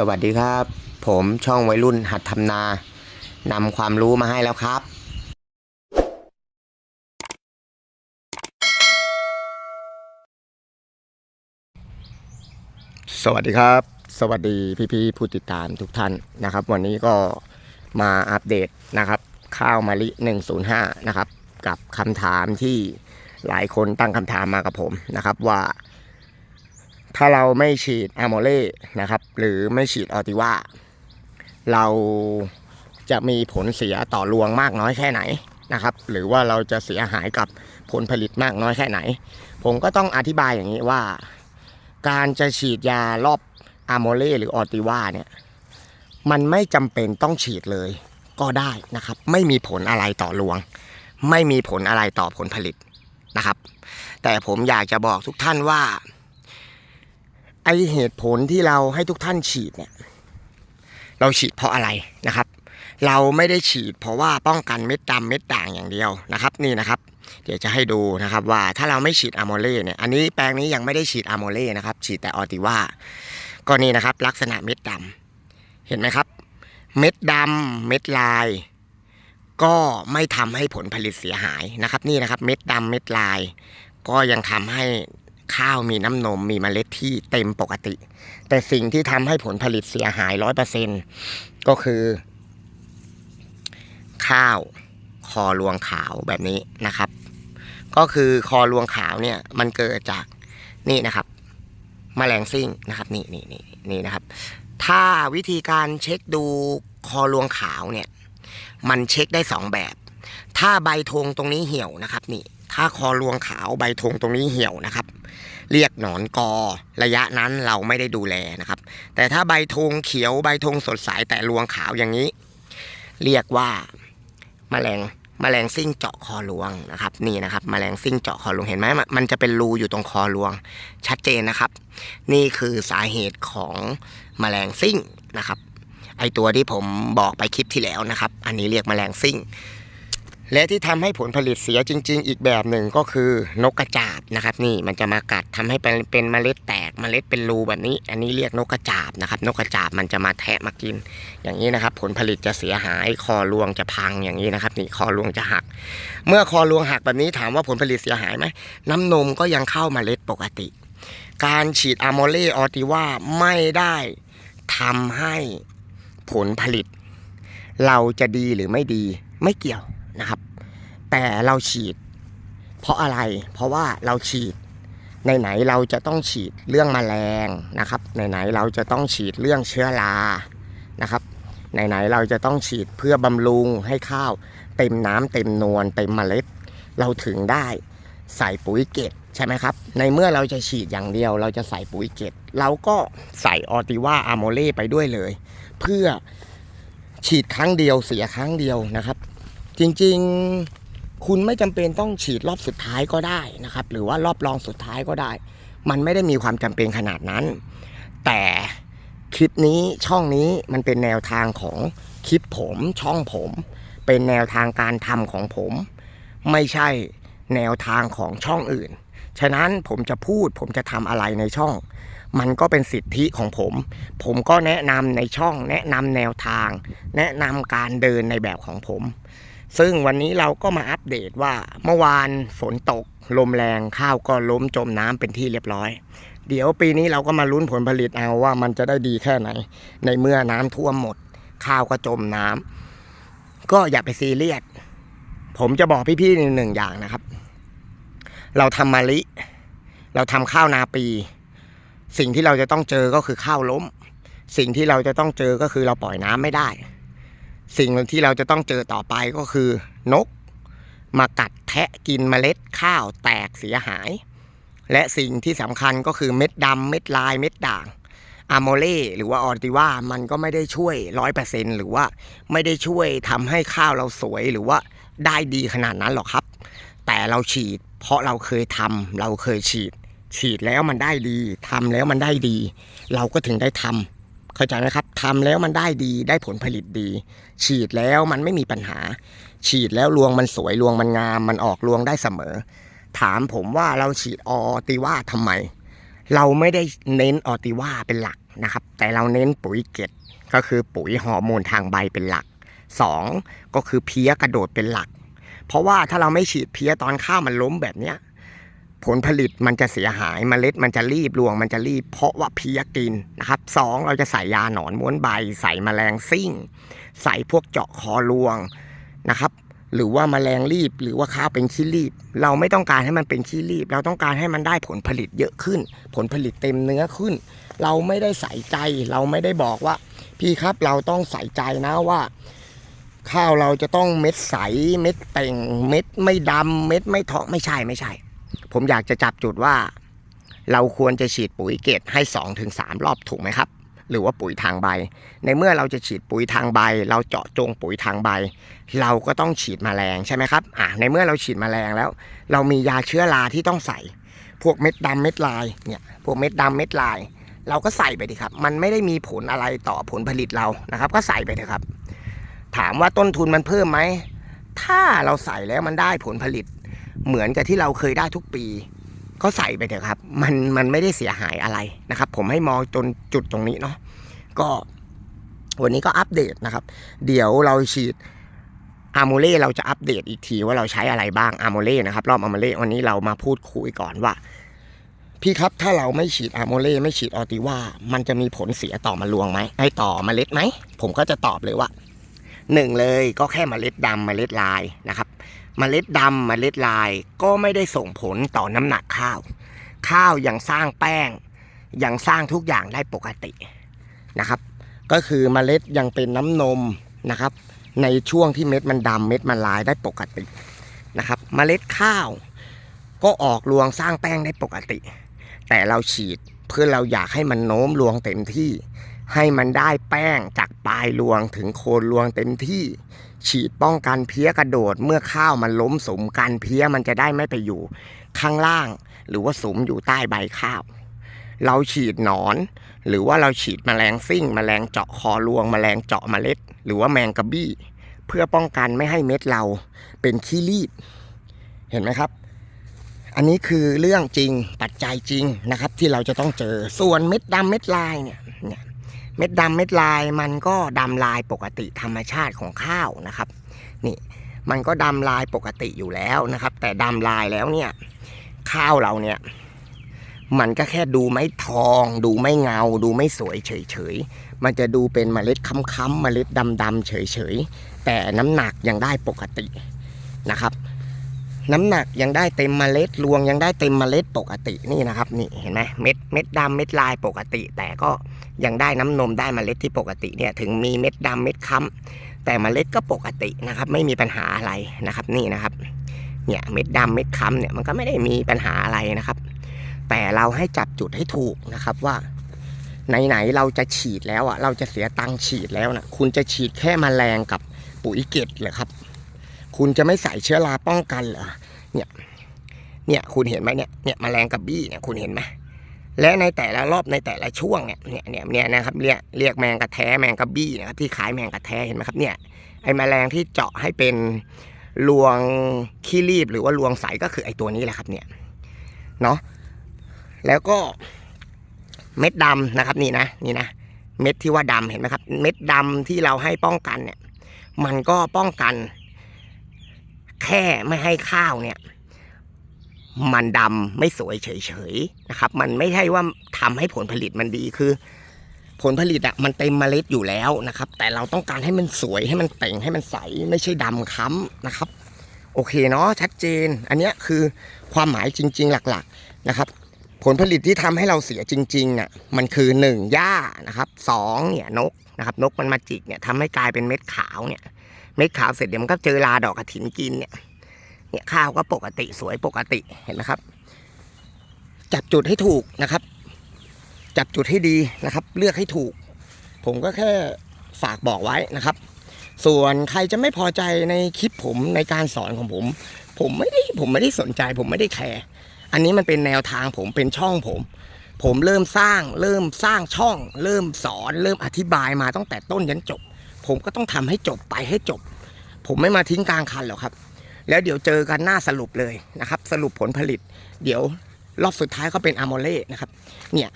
สวัสดีครับ ผมช่องวัยรุ่นหัดทำนานำความรู้มาให้แล้วครับ สวัสดีครับ สวัสดีพี่ๆผู้ติดตามทุกท่านนะครับ วันนี้ก็มาอัปเดตนะครับ ข้าวมะลิ 105 นะครับ กับคำถามที่หลายคนตั้งคำถามมากับผมนะครับว่า ถ้าเราไม่ฉีดอะโมเล่นะครับ หรือไม่ฉีดออติว่าเราจะมีผลเสียต่อรวงมากน้อยแค่ไหนนะครับ หรือว่าเราจะเสียหายกับผลผลิตมากน้อยแค่ไหน ผมก็ต้องอธิบายอย่างนี้ว่า การจะฉีดยารอบอะโมเล่หรือออติว่าเนี่ยมันไม่จำเป็นต้องฉีดเลยก็ได้นะครับ ไม่มีผลอะไรต่อรวง ไม่มีผลอะไรต่อผลผลิตนะครับ แต่ผมอยากจะบอกทุกท่านว่า ไอเหตุผลที่เราให้ทุกท่านฉีดเนี่ย เราฉีดเพราะอะไรนะครับ เราไม่ได้ฉีด เพราะว่าป้องกันเม็ดดำเม็ดด่างอย่างเดียวนะครับ นี่นะครับ เดี๋ยวจะให้ดูนะครับว่าถ้าเราไม่ฉีดอะโมเล่เนี่ยอันนี้แปลงนี้ยังไม่ได้ฉีดอะโมเล่นะครับ ฉีดแต่ออติว่าก็นี่นะครับ ลักษณะเม็ดดำเห็นไหมครับ เม็ดดำเม็ดลาย ก็ไม่ทำให้ผลผลิตเสียหายนะครับ นี่นะครับ เม็ดดำเม็ดลาย ก็ยังทำให้ ข้าวมีน้ำนมมีเมล็ดที่เต็มปกติ แต่สิ่งที่ทำให้ผลผลิตเสียหายร้อยเปอร์เซ็นก็คือ ข้าวคอรวงขาวแบบนี้นะครับ ก็คือคอรวงขาวเนี่ยมันเกิดจากนี่นะครับแมลงซิ่งนะครับนี่นี่นี่นี่นะครับ ถ้าวิธีการเช็คดูคอรวงขาวเนี่ย มันเช็คได้สองแบบ ถ้าใบธงตรงนี้เหี่ยวนะครับ นี่ ถ้าคอรวงขาวใบธงตรงนี้เหี่ยวนะครับ เรียกหนอนกอ ระยะนั้นเราไม่ได้ดูแลนะครับ แต่ถ้าใบธงเขียวใบธงสดใสแต่รวงขาวอย่างนี้ เรียกว่าแมลงแมลงซิ่งเจาะคอรวงนะครับนี่นะครับแมลงซิ่งเจาะคอรวงเห็นไหมมันจะเป็นรูอยู่ตรงคอรวง ชัดเจนนะครับ นี่คือสาเหตุของแมลงซิ่งนะครับไอตัวที่ผมบอกไปคลิปที่แล้วนะครับ อันนี้เรียกแมลงซิ่ง และที่ทำให้ผลผลิตเสียจริง ๆ อีกแบบหนึ่งก็คือนกกระจาบนะครับ นี่มันจะมากัดทำให้เป็นเป็นเมล็ดแตกเมล็ดเป็นรูแบบนี้ อันนี้เรียกนกกระจาบนะครับ นกกระจาบมันจะมาแทะมากิน อย่างนี้นะครับ ผลผลิตจะเสียหายคอรวงจะพังอย่างนี้นะครับ นี่คอรวงจะหัก เมื่อคอรวงหักแบบนี้ถามว่าผลผลิตเสียหายไหมน้ำนมก็ยังเข้าเมาเล็ดปกติ การฉีดอะโมเลออติว่าไม่ได้ทำให้ผลผลิต เราจะดีหรือไม่ดีไม่เกี่ยว นะครับ แต่เราฉีด เพราะอะไร เพราะว่าเราฉีดไหนๆเราจะต้องฉีดเรื่องแมลงนะครับไหนๆเราจะต้องฉีดเรื่องเชื้อรานะครับไหนๆเราจะต้องฉีดเพื่อบำรุงให้ข้าวเต็มน้ำเต็มนวลเต็มเมล็ด เราถึงได้ใส่ปุ๋ยเกตใช่ไหมครับ ในเมื่อเราจะฉีดอย่างเดียว เราจะใส่ปุ๋ยเกตเราก็ใส่ออติว่าอะโมเล่ไปด้วยเลย เพื่อฉีดครั้งเดียวเสียครั้งเดียวนะครับ จริงๆคุณไม่จำเป็นต้องฉีดรอบสุดท้ายก็ได้นะครับ หรือว่ารอบรองสุดท้ายก็ได้ มันไม่ได้มีความจำเป็นขนาดนั้น แต่คลิปนี้ช่องนี้มันเป็นแนวทางของคลิปผมช่องผม เป็นแนวทางการทำของผม ไม่ใช่แนวทางของช่องอื่น ฉะนั้นผมจะพูดผมจะทำอะไรในช่อง มันก็เป็นสิทธิของผม ผมก็แนะนำในช่อง แนะนำแนวทาง แนะนำการเดินในแบบของผม ซึ่งวันนี้เราก็มาอัปเดตว่าเมื่อวานฝนตก ลมแรงข้าวก็ล้มจมน้ำเป็นที่เรียบร้อย เดี๋ยวปีนี้เราก็มาลุ้นผลผลิตเอาว่ามันจะได้ดีแค่ไหน ในเมื่อน้ำท่วมหมด ข้าวก็จมน้ำก็อย่าไปซีเรียสผมจะบอกพี่ๆหนึ่งอย่างนะครับ เราทำมะลิ เราทำข้าวนาปี สิ่งที่เราจะต้องเจอก็คือข้าวล้ม สิ่งที่เราจะต้องเจอก็คือเราปล่อยน้ำไม่ได้ สิ่งที่เราจะต้องเจอต่อไปก็คือนก มากัดแทะกินเมล็ดข้าวแตกเสียหาย และสิ่งที่สำคัญก็คือเม็ดดำเม็ดลายเม็ดด่างอะโมเล่หรือว่าออติว่ามันก็ไม่ได้ช่วยร้อยเปอร์เซ็นหรือว่าไม่ได้ช่วยทำให้ข้าวเราสวยหรือว่าได้ดีขนาดนั้นหรอกครับ แต่เราฉีด เพราะเราเคยทำเราเคยฉีด ฉีดแล้วมันได้ดีทำแล้วมันได้ดี เราก็ถึงได้ทำ เข้าใจไหมครับทำแล้วมันได้ดีได้ผลผลิตดี ฉีดแล้วมันไม่มีปัญหา ฉีดแล้วรวงมันสวยรวงมันงาม มันออกรวงได้เสมอ ถามผมว่าเราฉีดออติว่าทำไม เราไม่ได้เน้นออติว่าเป็นหลักนะครับ แต่เราเน้นปุ๋ยเกตก็คือปุ๋ยฮอร์โมนทางใบเป็นหลักสองก็คือเพี้ยกระโดดเป็นหลัก เพราะว่าถ้าเราไม่ฉีดเพี้ยตอนข้าวมันล้มแบบเนี้ย ผลผลิตมันจะเสียหายเมล็ดมันจะรีบรวง มันจะรีบเพราะว่าเพี้ยกินนะครับสองเราจะใส่ยาหนอนม้วนใบ ใส่แมลงซิ่ง ใส่พวกเจาะคอรวงนะครับ หรือว่าแมลงรีบหรือว่าข้าวเป็นขี้รีบ เราไม่ต้องการให้มันเป็นขี้รีบ เราต้องการให้มันได้ผลผลิตเยอะขึ้น ผลผลิตเต็มเนื้อขึ้น เราไม่ได้ใส่ใจ เราไม่ได้บอกว่า พี่ครับเราต้องใส่ใจนะว่าข้าวเราจะต้องเม็ดใส เม็ดเต่ง เม็ดไม่ดำเม็ดไม่เทาะไม่ใช่ไม่ใช่ ผมอยากจะจับจุดว่า เราควรจะฉีดปุ๋ยเกตให้2อถึงสรอบถูกไหมครับ หรือว่าปุ๋ยทางใบ ในเมื่อเราจะฉีดปุ๋ยทางใบ เราเจาะจงปุ๋ยทางใบ เราก็ต้องฉีดแมลงใช่ไหมครับอ่าในเมื่อเราฉีดแมลงแล้ว เรามียาเชื้อราที่ต้องใส่ พวกเม็ดดำเม็ดลายเนี่ยพวกเม็ดดำเม็ดลาย เราก็ใส่ไปดิครับ มันไม่ได้มีผลอะไรต่อผลผลิตเรานะครับ ก็ใส่ไปเถอะครับ ถามว่าต้นทุนมันเพิ่มไหมถ้าเราใส่แล้วมันได้ผลผลิต เหมือนกับที่เราเคยได้ทุกปี ก็ใส่ไปเถอะครับ มันมันไม่ได้เสียหายอะไรนะครับ ผมให้มองจนจุดตรงนี้เนาะก็วันนี้ก็อัปเดตนะครับ เดี๋ยวเราฉีดอาโมเล่เราจะอัปเดตอีกทีว่าเราใช้อะไรบ้างอาโมเล่นะครับ รอบอาโมเล่วันนี้เรามาพูดคุยก่อนว่า พี่ครับถ้าเราไม่ฉีดอาโมเล่ไม่ฉีดออติว่ามันจะมีผลเสียต่อมะลวงไหมไอต่อมเมล็ดไหมผมก็จะตอบเลยว่าหนึ่งเลยก็แค่มเมล็ดดำมเมล็ดลายนะครับ เมล็ดดำเมล็ดลายก็ไม่ได้ส่งผลต่อน้ำหนักข้าว ข้าวยังสร้างแป้ง ยังสร้างทุกอย่างได้ปกตินะครับ ก็คือเมล็ดยังเป็นน้ำนมนะครับ ในช่วงที่เม็ดมันดำเม็ดมันลายได้ปกตินะครับเมล็ดข้าว ก็ออกรวงสร้างแป้งได้ปกติ แต่เราฉีดเพื่อเราอยากให้มันโน้มรวงเต็มที่ ให้มันได้แป้งจากปลายรวงถึงโคนรวงเต็มที่ ฉีดป้องกันเพี้ยกระโดด เมื่อข้าวมันล้มสมกันเพี้ยมันจะได้ไม่ไปอยู่ ข้างล่าง หรือว่าสมอยู่ใต้ใบข้าว เราฉีดหนอน หรือว่าเราฉีดแมลงซิ่งแมลงเจาะคอรวงแมลงเจาะเมล็ด หรือว่าแมงกระบี้ เพื่อป้องกันไม่ให้เม็ดเราเป็นขี้รีบ เห็นไหมครับ อันนี้คือเรื่องจริงปัจจัยจริงนะครับ ที่เราจะต้องเจอส่วนเม็ดดำเม็ดลายเนี่ยเนี่ย เม็ดดำเม็ดลายมันก็ดำลายปกติธรรมชาติของข้าวนะครับนี่มันก็ดำลายปกติอยู่แล้วนะครับ แต่ดำลายแล้วเนี่ยข้าวเราเนี่ยมันก็แค่ดูไม่ทอง ดูไม่เงา ดูไม่สวยเฉยๆ มันจะดูเป็นเมล็ดค้ำๆเมล็ดดำๆเฉยๆ แต่น้ำหนักยังได้ปกตินะครับ น้ำหนักยังได้เต็มเมล็ดรวงยังได้เต็มเมล็ดปกตินี่นะครับนี่เห็นไหมเม็ดเม็ดดำเม็ดลายปกติ แต่ก็ยังได้น้ำนมได้เมล็ดที่ปกติเนี่ยถึงมีเม็ดดำเม็ดค้ำแต่เมล็ดก็ปกตินะครับ ไม่มีปัญหาอะไรนะครับนี่นะครับเนี่ยเม็ดดำเม็ดค้ำเนี่ยมันก็ไม่ได้มีปัญหาอะไรนะครับ แต่เราให้จับจุดให้ถูกนะครับว่าไหนๆเราจะฉีดแล้วอะเราจะเสียตังค์ฉีดแล้วนะคุณจะฉีดแค่แมลงกับปุ๋ยเกตเหรอครับ คุณจะไม่ใส่เชื้อราป้องกันเหรอเนี่ยเนี่ยคุณเห็นไหมเนี่ยเนี่ยแมลงกับบี้เนี่ยคุณเห็นไหมและในแต่ละรอบในแต่ละช่วงเนี่ยเนี่ยเนี่ยเนี่ยนะครับเรียกเรียกแมงกระแทแมงกระบี้นะครับที่ขายแมงกระแทเห็นไหมครับเนี่ยไอแมลงที่เจาะให้เป็นรวงขี้รีบหรือว่ารวงใสก็คือไอตัวนี้แหละครับเนี่ยเนาะแล้วก็เม็ดดำนะครับนี่นะนี่นะเม็ดที่ว่าดำเห็นไหมครับ เม็ดดำที่เราให้ป้องกันเนี่ย มันก็ป้องกัน แค่ไม่ให้ข้าวเนี่ย มันดำไม่สวยเฉยๆนะครับ มันไม่ใช่ว่าทำให้ผลผลิตมันดีคือ ผลผลิตอะมันเต็มเมล็ดอยู่แล้วนะครับ แต่เราต้องการให้มันสวยให้มันเต่งให้มันใสไม่ใช่ดำค้ำนะครับ โอเคเนาะชัดเจน อันนี้คือความหมายจริง ๆ หลักๆนะครับผลผลิตที่ทำให้เราเสียจริงๆน่ะมันคือหนึ่งหญ้านะครับสองเนี่ยนกนะครับนกมันมาจิกเนี่ยทำให้กลายเป็นเม็ดขาวเนี่ย เม็ดขาวเสร็จเดี๋ยวมันก็เจอราดอกกระถินกินเนี่ย เนี่ยข้าวก็ปกติสวยปกติเห็นไหมครับ จับจุดให้ถูกนะครับ จับจุดให้ดีนะครับ เลือกให้ถูก ผมก็แค่ฝากบอกไว้นะครับ ส่วนใครจะไม่พอใจในคลิปผมในการสอนของผม ผมไม่ได้ผมไม่ได้สนใจ ผมไม่ได้แคร์อันนี้มันเป็นแนวทางผมเป็นช่องผม ผมเริ่มสร้าง เริ่มสร้างช่อง เริ่มสอน เริ่มอธิบายมาตั้งแต่ต้นยันจบ ผมก็ต้องทำให้จบไปให้จบ ผมไม่มาทิ้งกลางคันหรอกครับ แล้วเดี๋ยวเจอกันหน้าสรุปเลยนะครับ สรุปผลผลิต เดี๋ยวรอบสุดท้ายก็เป็นอะโมเล่นะครับ เนี่ย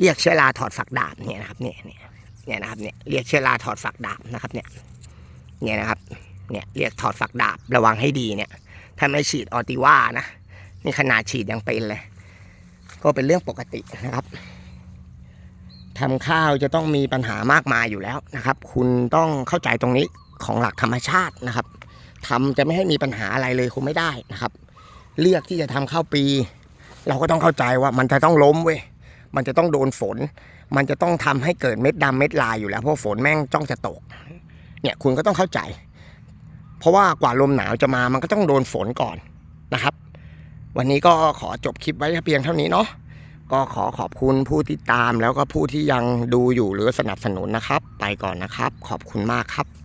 เรียกเชื้อราถอดฝักดาบเนี่ยนะครับเนี่ยเนี่ยเนี่ยนะครับเนี่ยเรียกเชื้อราถอดฝักดาบนะครับเนี่ยเนี่ยนะครับเนี่ยเรียกถอดฝักดาบระวังให้ดีเนี่ยถ้าไม่ฉีดออติว่านะนี่ขนาดฉีดยังเป็นเลย ก็เป็นเรื่องปกตินะครับ ทำข้าวจะต้องมีปัญหามากมายอยู่แล้วนะครับ คุณต้องเข้าใจตรงนี้ของหลักธรรมชาตินะครับทำจะไม่ให้มีปัญหาอะไรเลยคงไม่ได้นะครับ เลือกที่จะทำข้าวปี เราก็ต้องเข้าใจว่ามันจะต้องล้มเว้ยมันจะต้องโดนฝน มันจะต้องทำให้เกิดเม็ดดำเม็ดลายอยู่แล้วเพราะฝนแม่งจ้องจะตก เนี่ยคุณก็ต้องเข้าใจ เพราะว่ากว่าลมหนาวจะมามันก็ต้องโดนฝนก่อนนะครับ วันนี้ก็ขอจบคลิปไว้เพียงเท่านี้เนาะ ก็ขอขอบคุณผู้ที่ตามแล้วก็ผู้ที่ยังดูอยู่หรือสนับสนุนนะครับ ไปก่อนนะครับ ขอบคุณมากครับ